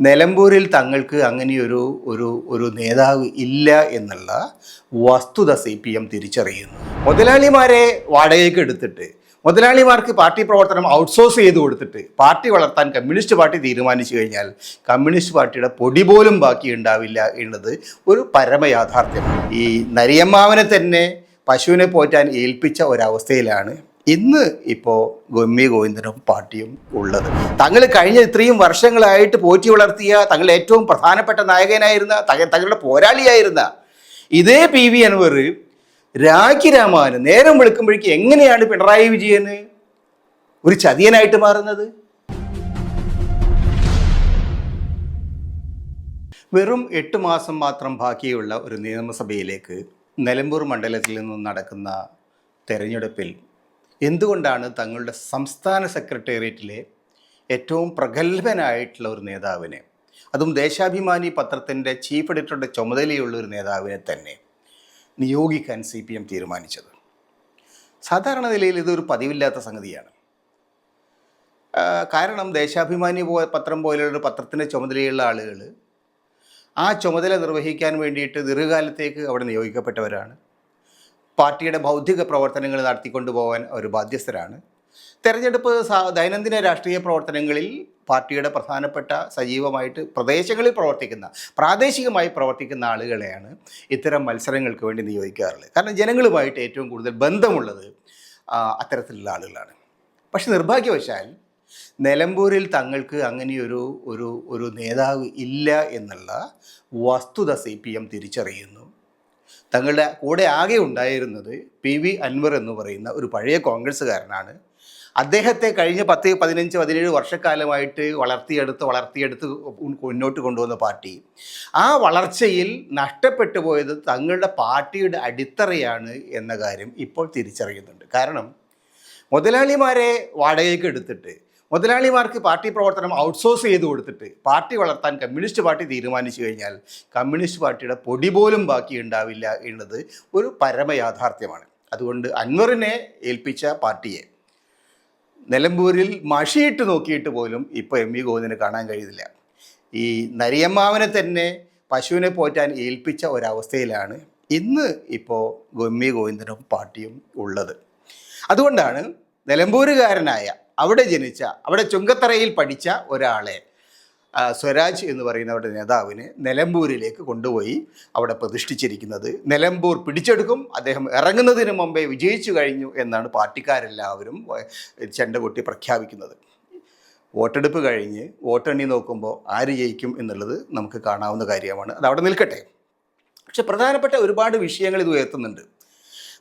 നിലമ്പൂരിൽ തങ്ങൾക്ക് അങ്ങനെയൊരു ഒരു ഒരു നേതാവ് ഇല്ല എന്നുള്ള വസ്തുത സി പി എം തിരിച്ചറിയുന്നു. മുതലാളിമാരെ വാടകയ്ക്ക് എടുത്തിട്ട് മുതലാളിമാർക്ക് പാർട്ടി പ്രവർത്തനം ഔട്ട്സോഴ്സ് ചെയ്ത് കൊടുത്തിട്ട് പാർട്ടി വളർത്താൻ കമ്മ്യൂണിസ്റ്റ് പാർട്ടി തീരുമാനിച്ചു കഴിഞ്ഞാൽ കമ്മ്യൂണിസ്റ്റ് പാർട്ടിയുടെ പൊടി പോലും ബാക്കി ഉണ്ടാവില്ല എന്നത് ഒരു പരമയാഥാർത്ഥ്യമാണ് ഈ നരിയമ്മാവനെ തന്നെ പശുവിനെ പോറ്റാൻ ഏൽപ്പിച്ച ഒരവസ്ഥയിലാണ് ഇന്ന് ഇപ്പോൾ ഗമ്മി ഗോവിന്ദനും പാർട്ടിയും ഉള്ളത്. തങ്ങൾ കഴിഞ്ഞ ഇത്രയും വർഷങ്ങളായിട്ട് പോറ്റി വളർത്തിയ തങ്ങൾ ഏറ്റവും പ്രധാനപ്പെട്ട നായകനായിരുന്ന തങ്ങ തങ്ങളുടെ പോരാളിയായിരുന്ന ഇതേ പി വി അൻവർ രാഖി രാമാന് നേരം വെളുക്കുമ്പോഴേക്ക് എങ്ങനെയാണ് പിണറായി വിജയന് ഒരു ചതിയനായിട്ട് മാറുന്നത്? വെറും എട്ട് മാസം മാത്രം ബാക്കിയുള്ള ഒരു നിയമസഭയിലേക്ക് നിലമ്പൂർ മണ്ഡലത്തിൽ നിന്നും നടക്കുന്ന തെരഞ്ഞെടുപ്പിൽ എന്തുകൊണ്ടാണ് തങ്ങളുടെ സംസ്ഥാന സെക്രട്ടേറിയറ്റിലെ ഏറ്റവും പ്രഗത്ഭനായിട്ടുള്ള ഒരു നേതാവിനെ അതും ദേശാഭിമാനി പത്രത്തിന്റെ ചീഫ് എഡിറ്ററുടെ ചുമതലയുള്ള ഒരു നേതാവിനെ തന്നെ നിയോഗിക്കാൻ സി പി എം തീരുമാനിച്ചത്? സാധാരണ നിലയിൽ ഇതൊരു പതിവില്ലാത്ത സംഗതിയാണ്. കാരണം ദേശാഭിമാനി പോ പത്രം പോലെയുള്ള പത്രത്തിന്റെ ചുമതലയുള്ള ആളുകൾ ആ ചുമതല നിർവഹിക്കാൻ വേണ്ടിയിട്ട് ദീർഘകാലത്തേക്ക് അവിടെ നിയോഗിക്കപ്പെട്ടവരാണ്. പാർട്ടിയുടെ ബൗദ്ധിക പ്രവർത്തനങ്ങൾ നടത്തിക്കൊണ്ടു പോകാൻ അവർ ബാധ്യസ്ഥരാണ്. തെരഞ്ഞെടുപ്പ് ദൈനംദിന രാഷ്ട്രീയ പ്രവർത്തനങ്ങളിൽ പാർട്ടിയുടെ പ്രധാനപ്പെട്ട സജീവമായിട്ട് പ്രദേശങ്ങളിൽ പ്രവർത്തിക്കുന്ന പ്രാദേശികമായി പ്രവർത്തിക്കുന്ന ആളുകളെയാണ് ഇത്തരം മത്സരങ്ങൾക്ക് വേണ്ടി നിയോഗിക്കാറുള്ളത്. കാരണം ജനങ്ങളുമായിട്ട് ഏറ്റവും കൂടുതൽ ബന്ധമുള്ളത് അത്തരത്തിലുള്ള ആളുകളാണ്. പക്ഷെ നിർഭാഗ്യവശാൽ നിലമ്പൂരിൽ തങ്ങൾക്ക് അങ്ങനെയൊരു ഒരു ഒരു നേതാവ് ഇല്ല എന്നുള്ള വസ്തുത സി പി എം തിരിച്ചറിയുന്നു. തങ്ങളുടെ കൂടെ ആകെ ഉണ്ടായിരുന്നത് പി വി അൻവർ എന്ന് പറയുന്ന ഒരു പഴയ കോൺഗ്രസ്സുകാരനാണ്. അദ്ദേഹത്തെ കഴിഞ്ഞ പത്ത് പതിനഞ്ച് പതിനേഴ് വർഷക്കാലമായിട്ട് വളർത്തിയെടുത്ത് വളർത്തിയെടുത്ത് മുന്നോട്ട് കൊണ്ടുവന്ന പാർട്ടി. ആ വളർച്ചയിൽ നഷ്ടപ്പെട്ടു പോയത് തങ്ങളുടെ പാർട്ടിയുടെ അടിത്തറയാണ് എന്ന കാര്യം ഇപ്പോൾ തിരിച്ചറിയുന്നുണ്ട്. കാരണം മുതലാളിമാരെ വാടകയ്ക്ക് എടുത്തിട്ട് മുതലാളിമാർക്ക് പാർട്ടി പ്രവർത്തനം ഔട്ട്സോഴ്സ് ചെയ്ത് കൊടുത്തിട്ട് പാർട്ടി വളർത്താൻ കമ്മ്യൂണിസ്റ്റ് പാർട്ടി തീരുമാനിച്ചു കഴിഞ്ഞാൽ കമ്മ്യൂണിസ്റ്റ് പാർട്ടിയുടെ പൊടി പോലും ബാക്കി ഉണ്ടാവില്ല എന്നത് ഒരു പരമയാഥാർത്ഥ്യമാണ്. അതുകൊണ്ട് അൻവറിനെ ഏൽപ്പിച്ച പാർട്ടിയെ നിലമ്പൂരിൽ മഷിയിട്ട് നോക്കിയിട്ട് പോലും ഇപ്പോൾ എം വി ഗോവിന്ദന് കാണാൻ കഴിയുന്നില്ല. ഈ നരിയമ്മാവനെ തന്നെ പശുവിനെ പോറ്റാൻ ഏൽപ്പിച്ച ഒരവസ്ഥയിലാണ് ഇന്ന് ഇപ്പോൾ എം വി ഗോവിന്ദനും പാർട്ടിയും ഉള്ളത്. അതുകൊണ്ടാണ് നിലമ്പൂരുകാരനായ അവിടെ ജനിച്ച അവിടെ ചുങ്കത്തറയിൽ പഠിച്ച ഒരാളെ സ്വരാജ് എന്ന് പറയുന്നവരുടെ നേതാവിനെ നിലമ്പൂരിലേക്ക് കൊണ്ടുപോയി അവിടെ പ്രതിഷ്ഠിച്ചിരിക്കുന്നത്. നിലമ്പൂർ പിടിച്ചെടുക്കും അദ്ദേഹം ഇറങ്ങുന്നതിന് മുമ്പേ വിജയിച്ചു കഴിഞ്ഞു എന്നാണ് പാർട്ടിക്കാരെല്ലാവരും ചെണ്ടകൊട്ടി ചെണ്ട കൊട്ടി പ്രഖ്യാപിക്കുന്നത്. വോട്ടെടുപ്പ് കഴിഞ്ഞ് വോട്ടെണ്ണി നോക്കുമ്പോൾ ആര് ജയിക്കും എന്നുള്ളത് നമുക്ക് കാണാവുന്ന കാര്യമാണ്. അത് അവിടെ നിൽക്കട്ടെ. പക്ഷെ പ്രധാനപ്പെട്ട ഒരുപാട് വിഷയങ്ങൾ ഇത് ഉയർത്തുന്നുണ്ട്.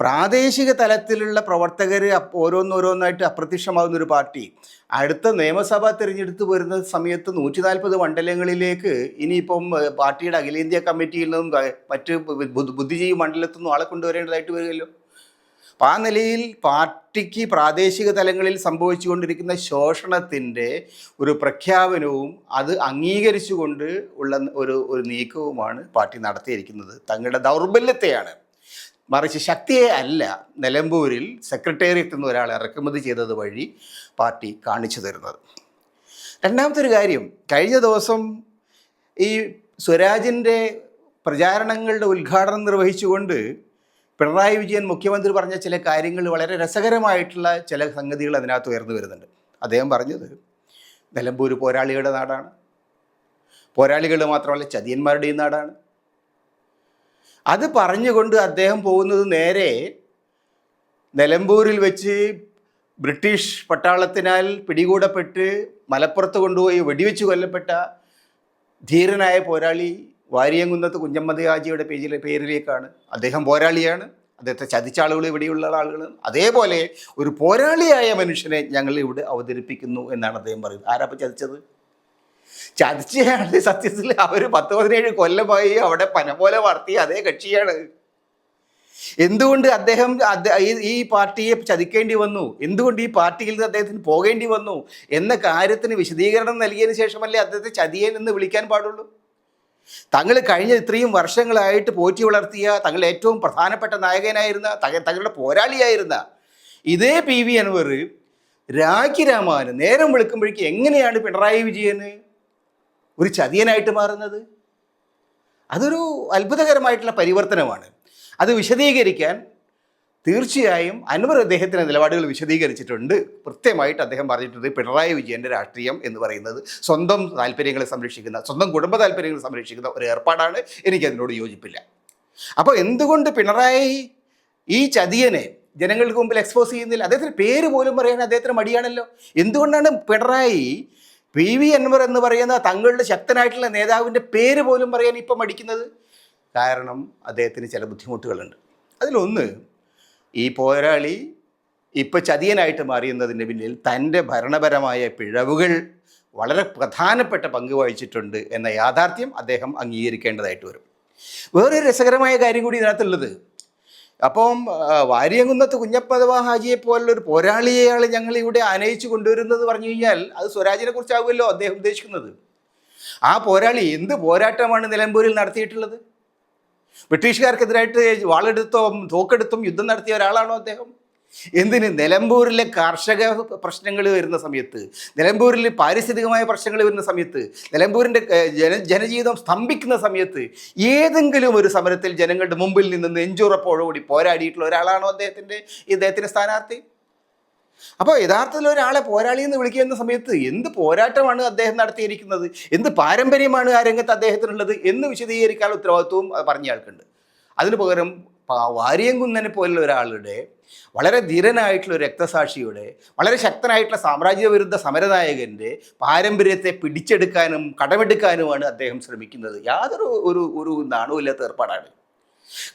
പ്രാദേശിക തലത്തിലുള്ള പ്രവർത്തകർ ഓരോന്നോരോന്നായിട്ട് അപ്രത്യക്ഷമാകുന്ന ഒരു പാർട്ടി. അടുത്ത നിയമസഭാ തിരഞ്ഞെടുപ്പ് വരുന്ന സമയത്ത് നൂറ്റി നാൽപ്പത് മണ്ഡലങ്ങളിലേക്ക് ഇനിയിപ്പം പാർട്ടിയുടെ അഖിലേന്ത്യാ കമ്മിറ്റിയിൽ നിന്നും മറ്റ് ബുദ്ധിജീവി മണ്ഡലത്തിൽ നിന്നും ആളെ കൊണ്ടുവരേണ്ടതായിട്ട് വരുമല്ലോ അപ്പം ആ നിലയിൽ പാർട്ടിക്ക് പ്രാദേശിക തലങ്ങളിൽ സംഭവിച്ചുകൊണ്ടിരിക്കുന്ന ശോഷണത്തിന്റെ ഒരു പ്രഖ്യാപനവും അത് അംഗീകരിച്ചുകൊണ്ട് ഉള്ള ഒരു ഒരു നീക്കവുമാണ് പാർട്ടി നടത്തിയിരിക്കുന്നത്. തങ്ങളുടെ ദൗർബല്യത്തെയാണ്. മറിച്ച് ശക്തിയെ അല്ല നിലമ്പൂരിൽ സെക്രട്ടേറിയറ്റ് എന്ന ഒരാളെ ഇറക്കുമതി ചെയ്തത് വഴി പാർട്ടി കാണിച്ചു തരുന്നത്. രണ്ടാമത്തെ ഒരു കാര്യം കഴിഞ്ഞ ദിവസം ഈ സ്വരാജിന്റെ പ്രചാരണങ്ങളുടെ ഉദ്ഘാടനം നിർവഹിച്ചുകൊണ്ട് പിണറായി വിജയൻ മുഖ്യമന്ത്രി പറഞ്ഞ ചില കാര്യങ്ങൾ വളരെ രസകരമായിട്ടുള്ള ചില സംഗതികൾ അതിനകത്ത് ഉയർന്നു വരുന്നുണ്ട്. അദ്ദേഹം പറഞ്ഞത് നിലമ്പൂർ പോരാളികളുടെ നാടാണ്. പോരാളികൾ മാത്രമല്ല ചതിയന്മാരുടെയും നാടാണ്. അത് പറഞ്ഞുകൊണ്ട് അദ്ദേഹം പോകുന്നത് നേരെ നിലമ്പൂരിൽ വെച്ച് ബ്രിട്ടീഷ് പട്ടാളത്തിനാൽ പിടികൂടപ്പെട്ട് മലപ്പുറത്ത് കൊണ്ടുപോയി വെടിവെച്ച് കൊല്ലപ്പെട്ട ധീരനായ പോരാളി വാരിയംകുന്നത്ത് കുഞ്ഞമ്മദ് ഹാജിയുടെ പേജിലെ പേരിലേക്കാണ്. അദ്ദേഹം പോരാളിയാണ്. അദ്ദേഹത്തെ ചതിച്ച ആളുകൾ ഇവിടെയുള്ള ആളുകൾ. അതേപോലെ ഒരു പോരാളിയായ മനുഷ്യനെ ഞങ്ങൾ ഇവിടെ അവതരിപ്പിക്കുന്നു എന്നാണ് അദ്ദേഹം പറയുന്നത്. ആരാപ്പം ചതിച്ചത്? ചതിച്ചയാൾ സത്യത്തിൽ അവർ പത്ത് പതിനേഴ് കൊല്ലമായി അവിടെ പന പോലെ വളർത്തിയ അതേ കക്ഷിയാണ്. എന്തുകൊണ്ട് അദ്ദേഹം ഈ- പാർട്ടിയെ ചതിക്കേണ്ടി വന്നു? എന്തുകൊണ്ട് ഈ പാർട്ടിയിൽ നിന്ന് അദ്ദേഹത്തിന് പോകേണ്ടി വന്നു? എന്ന കാര്യത്തിന് വിശദീകരണം നൽകിയതിന് ശേഷമല്ലേ അദ്ദേഹത്തെ ചതിയൻ എന്ന് വിളിക്കാൻ പാടുള്ളൂ? തങ്ങൾ കഴിഞ്ഞ ഇത്രയും വർഷങ്ങളായിട്ട് പോറ്റി വളർത്തിയ തങ്ങൾ ഏറ്റവും പ്രധാനപ്പെട്ട നായകനായിരുന്ന തങ്ങ തങ്ങളുടെ പോരാളിയായിരുന്ന ഇതേ പി വി അൻവർ രാഖി രാമാന് നേരം വിളിക്കുമ്പോഴേക്ക് എങ്ങനെയാണ് പിണറായി വിജയന് ഒരു ചതിയനായിട്ട് മാറുന്നത്? അതൊരു അത്ഭുതകരമായിട്ടുള്ള പരിവർത്തനമാണ്. അത് വിശദീകരിക്കാൻ തീർച്ചയായും അൻവർ അദ്ദേഹത്തിന്റെ നിലപാടുകൾ വിശദീകരിച്ചിട്ടുണ്ട്. കൃത്യമായിട്ട് അദ്ദേഹം പറഞ്ഞിട്ടുണ്ട് പിണറായി വിജയന്റെ രാഷ്ട്രീയം എന്ന് പറയുന്നത് സ്വന്തം താല്പര്യങ്ങളെ സംരക്ഷിക്കുന്ന സ്വന്തം കുടുംബ താല്പര്യങ്ങൾ സംരക്ഷിക്കുന്ന ഒരു ഏർപ്പാടാണ്. എനിക്കതിനോട് യോജിപ്പില്ല. അപ്പോൾ എന്തുകൊണ്ട് പിണറായി ഈ ചതിയനെ ജനങ്ങൾക്ക് മുമ്പിൽ എക്സ്പോസ് ചെയ്യുന്നില്ല? അദ്ദേഹത്തിന് പേര് പോലും പറയാൻ അദ്ദേഹത്തിന് മടിയാണല്ലോ. എന്തുകൊണ്ടാണ് പിണറായി പി വി അൻവർ എന്ന് പറയുന്ന തങ്ങളുടെ ശക്തനായിട്ടുള്ള നേതാവിന്റെ പേര് പോലും പറയാൻ ഇപ്പം മടിക്കുന്നത്? കാരണം അദ്ദേഹത്തിന് ചില ബുദ്ധിമുട്ടുകളുണ്ട്. അതിലൊന്ന് ഈ പോരാളി ഇപ്പം ചതിയനായിട്ട് മാറിയുന്നതിന് പിന്നിൽ തന്റെ ഭരണപരമായ പിഴവുകൾ വളരെ പ്രധാനപ്പെട്ട പങ്ക് വഹിച്ചിട്ടുണ്ട് എന്ന യാഥാർത്ഥ്യം അദ്ദേഹം അംഗീകരിക്കേണ്ടതായിട്ട് വരും. വേറൊരു രസകരമായ കാര്യം കൂടി ഇതിനകത്തുള്ളത്. അപ്പം വാര്യംകുന്നത്ത് കുഞ്ഞപ്പദവ ഹാജിയെ പോലുള്ള ഒരു പോരാളിയെയാണ് ഞങ്ങൾ ഇവിടെ ആനയിച്ചു കൊണ്ടുവരുന്നത് പറഞ്ഞു കഴിഞ്ഞാൽ അത് സ്വരാജിനെ കുറിച്ചാവുമല്ലോ അദ്ദേഹം ഉദ്ദേശിക്കുന്നത്. ആ പോരാളി എന്ത് പോരാട്ടമാണ് നിലമ്പൂരിൽ നടത്തിയിട്ടുള്ളത്? ബ്രിട്ടീഷുകാർക്കെതിരായിട്ട് വാളെടുത്തും തോക്കെടുത്തും യുദ്ധം നടത്തിയ ഒരാളാണോ അദ്ദേഹം? എന്തിന് നിലമ്പൂരിലെ കാർഷിക പ്രശ്നങ്ങൾ വരുന്ന സമയത്ത് നിലമ്പൂരിൽ പാരിസ്ഥിതികമായ പ്രശ്നങ്ങൾ വരുന്ന സമയത്ത് നിലമ്പൂരിന്റെ ജന ജനജീവിതം സ്തംഭിക്കുന്ന സമയത്ത് ഏതെങ്കിലും ഒരു സമരത്തിൽ ജനങ്ങളുടെ മുമ്പിൽ നിന്ന് നെഞ്ചുറപ്പോടുകൂടി പോരാടിയിട്ടുള്ള ഒരാളാണോ അദ്ദേഹത്തിന്റെ ഇദ്ദേഹത്തിന്റെ സ്ഥാനാർത്ഥി? അപ്പോൾ യഥാർത്ഥത്തിൽ ഒരാളെ പോരാളി എന്ന് വിളിക്കുന്ന സമയത്ത് എന്ത് പോരാട്ടമാണ് അദ്ദേഹം നടത്തിയിരിക്കുന്നത്? എന്ത് പാരമ്പര്യമാണ് ആ രംഗത്ത് അദ്ദേഹത്തിനുള്ളത് എന്ന് വിശദീകരിക്കാനുള്ള ഉത്തരവാദിത്വവും പറഞ്ഞയാൾക്കുണ്ട് പറഞ്ഞ അതിനു പകരം വാര്യംകുന്നനെ പോലുള്ള ഒരാളുടെ വളരെ ധീരനായിട്ടുള്ള രക്തസാക്ഷിയുടെ വളരെ ശക്തനായിട്ടുള്ള സാമ്രാജ്യ വിരുദ്ധ സമരനായകന്റെ പാരമ്പര്യത്തെ പിടിച്ചെടുക്കാനും കടമെടുക്കാനുമാണ് അദ്ദേഹം ശ്രമിക്കുന്നത്. യാതൊരു ഒരു ഒരു നാണവുമില്ലാത്ത ഏർപ്പാടാണ്.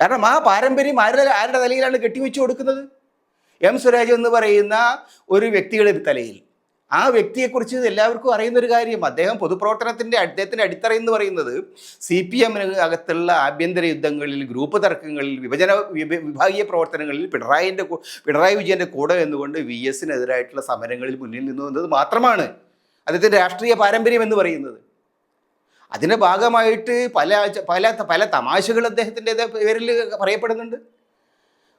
കാരണം ആ പാരമ്പര്യം ആരുടെ ആരുടെ തലയിലാണ് കെട്ടിവെച്ചു കൊടുക്കുന്നത്? എം സ്വരാജ് എന്ന് പറയുന്ന ഒരു വ്യക്തിയുടെ തലയിൽ. ആ വ്യക്തിയെക്കുറിച്ച് എല്ലാവർക്കും അറിയുന്നൊരു കാര്യം അദ്ദേഹം പൊതുപ്രവർത്തനത്തിന്റെ അദ്ദേഹത്തിന്റെ അടിത്തറ എന്ന് പറയുന്നത് സി പി എമ്മിന് അകത്തുള്ള ആഭ്യന്തര യുദ്ധങ്ങളിൽ ഗ്രൂപ്പ് തർക്കങ്ങളിൽ വിഭജന വിഭാഗീയ പ്രവർത്തനങ്ങളിൽ പിണറായിന്റെ പിണറായി വിജയന്റെ കൂടെ എന്നുകൊണ്ട് വി എസിനെതിരായിട്ടുള്ള സമരങ്ങളിൽ മുന്നിൽ നിന്നു എന്നത് മാത്രമാണ് അദ്ദേഹത്തിന്റെ രാഷ്ട്രീയ പാരമ്പര്യം എന്ന് പറയുന്നത്. അതിന്റെ ഭാഗമായിട്ട് പല പല പല തമാശകൾ അദ്ദേഹത്തിന്റെ പേരിൽ പറയപ്പെടുന്നുണ്ട്.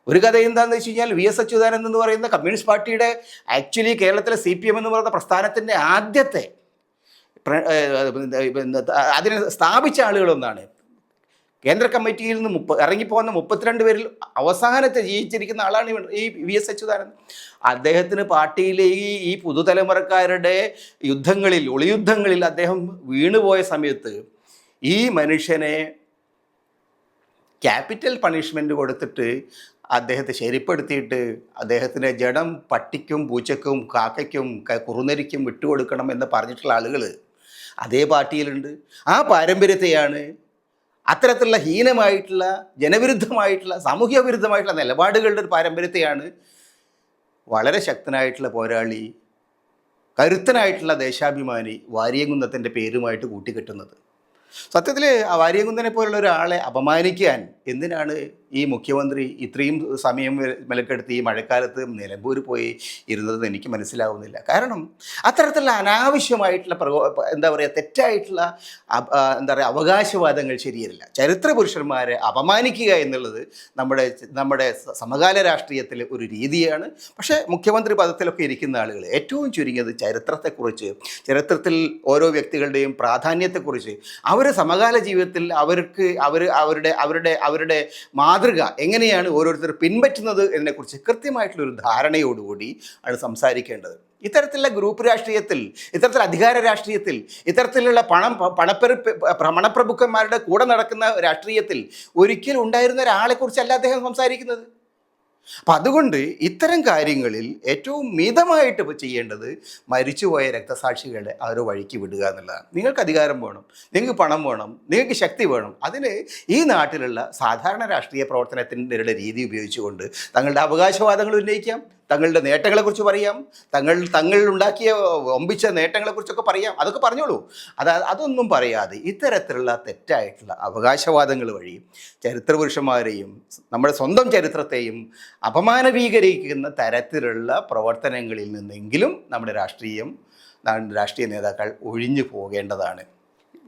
ഒരു കഥ എന്താണെന്ന് വെച്ച് കഴിഞ്ഞാൽ വി എസ് അച്യുതാനന്ദൻ എന്ന് പറയുന്ന കമ്മ്യൂണിസ്റ്റ് പാർട്ടിയുടെ ആക്ച്വലി കേരളത്തിലെ സി പി എം എന്ന് പറയുന്ന പ്രസ്ഥാനത്തിന്റെ ആദ്യത്തെ അതിനെ സ്ഥാപിച്ച ആളുകളൊന്നാണ്. കേന്ദ്ര കമ്മിറ്റിയിൽ നിന്ന് മുപ്പ ഇറങ്ങിപ്പോകുന്ന മുപ്പത്തിരണ്ട് പേരിൽ അവസാനത്തെ ജീവിച്ചിരിക്കുന്ന ആളാണ് ഈ വി എസ് അച്യുതാനന്ദൻ. അദ്ദേഹത്തിന് പാർട്ടിയിലെ ഈ ഈ പുതുതലമുറക്കാരുടെ യുദ്ധങ്ങളിൽ ഒളിയുദ്ധങ്ങളിൽ അദ്ദേഹം വീണുപോയ സമയത്ത് ഈ മനുഷ്യനെ ക്യാപിറ്റൽ പണിഷ്മെന്റ് കൊടുത്തിട്ട് അദ്ദേഹത്തെ ശരിപ്പെടുത്തിയിട്ട് അദ്ദേഹത്തിന്റെ ജഡം പട്ടിക്കും പൂച്ചക്കും കാക്കയ്ക്കും കുറുനരിക്കും വിട്ടുകൊടുക്കണം എന്ന് പറഞ്ഞിട്ടുള്ള ആളുകൾ അതേ പാർട്ടിയിലുണ്ട്. ആ പാരമ്പര്യത്തെയാണ് അത്തരത്തിലുള്ള ഹീനമായിട്ടുള്ള ജനവിരുദ്ധമായിട്ടുള്ള സാമൂഹ്യ വിരുദ്ധമായിട്ടുള്ള നിലപാടുകളുടെ ഒരു പാരമ്പര്യത്തെയാണ് വളരെ ശക്തനായിട്ടുള്ള പോരാളി കരുത്തനായിട്ടുള്ള ദേശാഭിമാനി വാര്യംകുന്നത്തിന്റെ പേരുമായിട്ട് കൂട്ടിക്കെട്ടുന്നത്. സത്യത്തിൽ ആ വാര്യംകുന്നനെ പോലുള്ള ഒരാളെ അപമാനിക്കാൻ എന്തിനാണ് ഈ മുഖ്യമന്ത്രി ഇത്രയും സമയം മെലക്കെടുത്ത് ഈ മഴക്കാലത്ത് നിലമ്പൂർ പോയി ഇരുന്നത് എനിക്ക് മനസ്സിലാവുന്നില്ല. കാരണം അത്തരത്തിലുള്ള അനാവശ്യമായിട്ടുള്ള പ്രകോ എന്താ പറയുക തെറ്റായിട്ടുള്ള എന്താ പറയുക അവകാശവാദങ്ങൾ ശരിയല്ല. ചരിത്ര പുരുഷന്മാരെ അപമാനിക്കുക എന്നുള്ളത് നമ്മുടെ നമ്മുടെ സമകാല രാഷ്ട്രീയത്തിലെ ഒരു രീതിയാണ്. പക്ഷേ മുഖ്യമന്ത്രി പദത്തിലൊക്കെ ഇരിക്കുന്ന ആളുകൾ ഏറ്റവും ചുരുങ്ങിയത് ചരിത്രത്തെക്കുറിച്ച് ചരിത്രത്തിൽ ഓരോ വ്യക്തികളുടെയും പ്രാധാന്യത്തെക്കുറിച്ച്. അവർ സമകാല ജീവിതത്തിൽ അവർക്ക് അവർ അവരുടെ അവരുടെ അവരുടെ മാതൃക എങ്ങനെയാണ് ഓരോരുത്തർ പിൻപറ്റുന്നത് എന്നതിനെക്കുറിച്ച് കൃത്യമായിട്ടുള്ള ഒരു ധാരണയോടുകൂടി ആണ് സംസാരിക്കേണ്ടത്. ഇത്തരത്തിലുള്ള ഗ്രൂപ്പ് രാഷ്ട്രീയത്തിൽ ഇത്തരത്തിലുള്ള അധികാര രാഷ്ട്രീയത്തിൽ ഇത്തരത്തിലുള്ള പണം പണപ്പെരുപ്പ് പണപ്രഭുക്കന്മാരുടെ കൂടെ നടക്കുന്ന രാഷ്ട്രീയത്തിൽ ഒരിക്കലും ഉണ്ടായിരുന്ന ഒരാളെക്കുറിച്ചല്ല അദ്ദേഹം സംസാരിക്കുന്നത്. അപ്പം അതുകൊണ്ട് ഇത്തരം കാര്യങ്ങളിൽ ഏറ്റവും മിതമായിട്ട് ചെയ്യേണ്ടത് മരിച്ചുപോയ രക്തസാക്ഷികളുടെ ആ ഒരു വഴിക്ക് വിടുക എന്നുള്ളതാണ്. നിങ്ങൾക്ക് അധികാരം വേണം നിങ്ങൾക്ക് പണം വേണം നിങ്ങൾക്ക് ശക്തി വേണം. അതിന് ഈ നാട്ടിലുള്ള സാധാരണ രാഷ്ട്രീയ പ്രവർത്തനത്തിന്റെ രീതി ഉപയോഗിച്ചുകൊണ്ട് തങ്ങളുടെ അവകാശവാദങ്ങൾ ഉന്നയിക്കാം. തങ്ങളുടെ നേട്ടങ്ങളെക്കുറിച്ച് പറയാം. തങ്ങൾ തങ്ങൾ ഉണ്ടാക്കിയ ഒമ്പിച്ച നേട്ടങ്ങളെക്കുറിച്ചൊക്കെ പറയാം. അതൊക്കെ പറഞ്ഞോളൂ. അത് അതൊന്നും പറയാതെ ഇത്തരത്തിലുള്ള തെറ്റായിട്ടുള്ള അവകാശവാദങ്ങൾ വഴി ചരിത്രപുരുഷന്മാരെയും നമ്മുടെ സ്വന്തം ചരിത്രത്തെയും അപമാനവീകരിക്കുന്ന തരത്തിലുള്ള പ്രവർത്തനങ്ങളിൽ നിന്നെങ്കിലും നമ്മുടെ രാഷ്ട്രീയം രാഷ്ട്രീയ നേതാക്കൾ ഒഴിഞ്ഞു പോകേണ്ടതാണ്.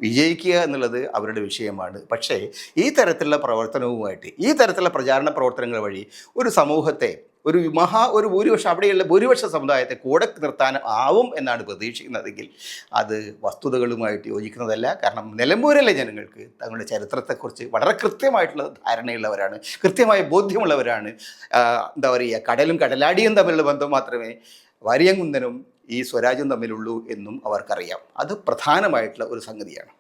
വിജയിക്കുക എന്നുള്ളത് അവരുടെ വിഷയമാണ്. പക്ഷേ ഈ തരത്തിലുള്ള പ്രവർത്തനവുമായിട്ട് ഈ തരത്തിലുള്ള പ്രചാരണ പ്രവർത്തനങ്ങൾ വഴി ഒരു സമൂഹത്തെ ഒരു മഹാ ഒരു ഭൂരിപക്ഷം അവിടെയുള്ള ഭൂരിപക്ഷ സമുദായത്തെ കൂടെ നിർത്താൻ ആവും എന്നാണ് പ്രതീക്ഷിക്കുന്നതെങ്കിൽ അത് വസ്തുതകളുമായിട്ട് യോജിക്കുന്നതല്ല. കാരണം നിലമ്പൂരിലെ ജനങ്ങൾക്ക് തങ്ങളുടെ ചരിത്രത്തെക്കുറിച്ച് വളരെ കൃത്യമായിട്ടുള്ള ധാരണയുള്ളവരാണ് കൃത്യമായ ബോധ്യമുള്ളവരാണ്. എന്താ പറയുക കടലും കടലാടിയും തമ്മിലുള്ള ബന്ധം മാത്രമേ വാരിയംകുന്നനും ഈ സ്വരാജ്യം തമ്മിലുള്ളൂ എന്നും അവർക്കറിയാം. അത് പ്രധാനമായിട്ടുള്ള ഒരു സംഗതിയാണ്.